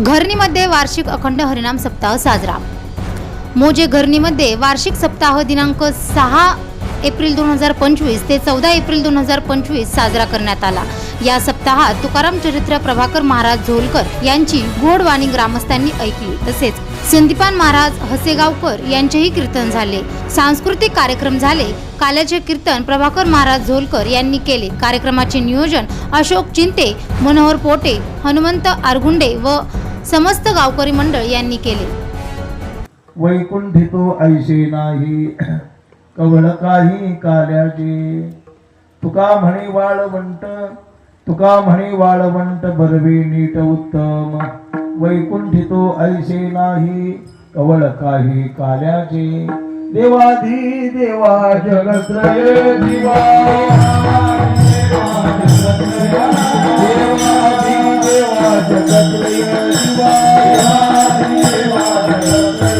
घरणीमध्ये वार्षिक अखंड हरिनाम सप्ताह साजरा. मोजे घरणीमध्ये वार्षिक सप्ताह दिनांक सहा एप्रिल दोन हजार पंचवीस ते चौदा एप्रिल दोन हजार पंचवीस साजरा करण्यात आला. या सप्ताहात तुकाराम चरित्र प्रभाकर महाराज झोलकर यांची गोडवाणी ग्रामस्थांनी ऐकली. तसेच संदीपान महाराज हसेगावकर यांचेही कीर्तन झाले. सांस्कृतिक कार्यक्रम झाले. काल्याचे कीर्तन प्रभाकर महाराज झोलकर यांनी केले. कार्यक्रमाचे नियोजन अशोक चिंते मनोहर पोटे हनुमंत आरगुंडे व समस्त गावकरी मंडळ यांनी केले. वैकुंठितो ऐसे नाही कवळ काही काल्याचे. तुका म्हणे वाळवंट तुका म्हणे वाळवंट बरवे नीट उत्तम. वैकुंठितो ऐसे नाही कवळ काही काल्याचे. देवाधी देवा जगत्रय दिवा. देवाधी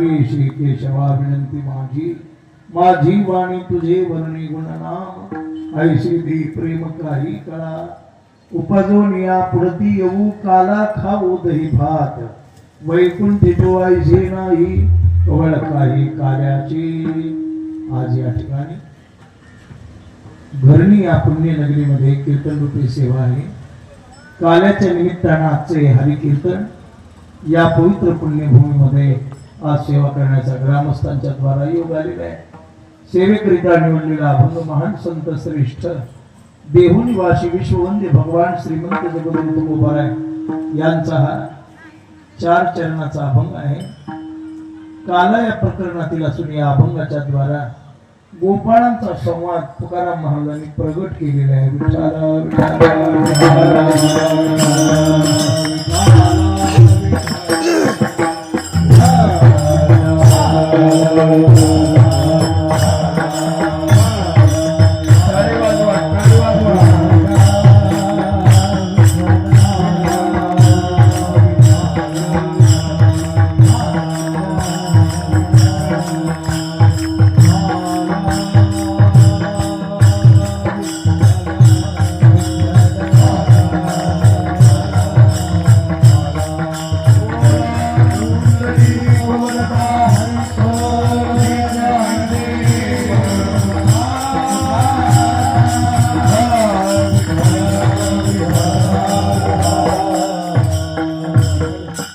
हरे श्री केशवा विनंती माझी. माझी वाणी तुझे वर्णी गुणनाम ऐशी दी प्रेम काही कळा. उपजून या पुढती येऊ काला खाऊ दही भात. वैकुंठी तो नाही कवळ काही कार्याचे आज या ठिकाणी. घरणी या पुण्य नगरीमध्ये कीर्तन रूपी सेवा आहे. काल्याच्या निमित्तानं आजचे हरिकीर्तन या पवित्र पुण्यभूमीमध्ये आज सेवा करण्याचा ग्रामस्थांच्या द्वारा योग आलेला आहे. सेवेकरिता निवडलेला अभंग महान संत श्रेष्ठ. देहू वाशी विश्ववंदे भगवान श्रीमंत जगदगुरु तुकोबाराय यांचा हा चार चरणाचा अभंग आहे. काला या प्रकरणातील असून या अभंगाच्या द्वारा गोपाळांचा संवाद तुकाराम महाराजांनी प्रगट केलेला आहे. विठ्ठला,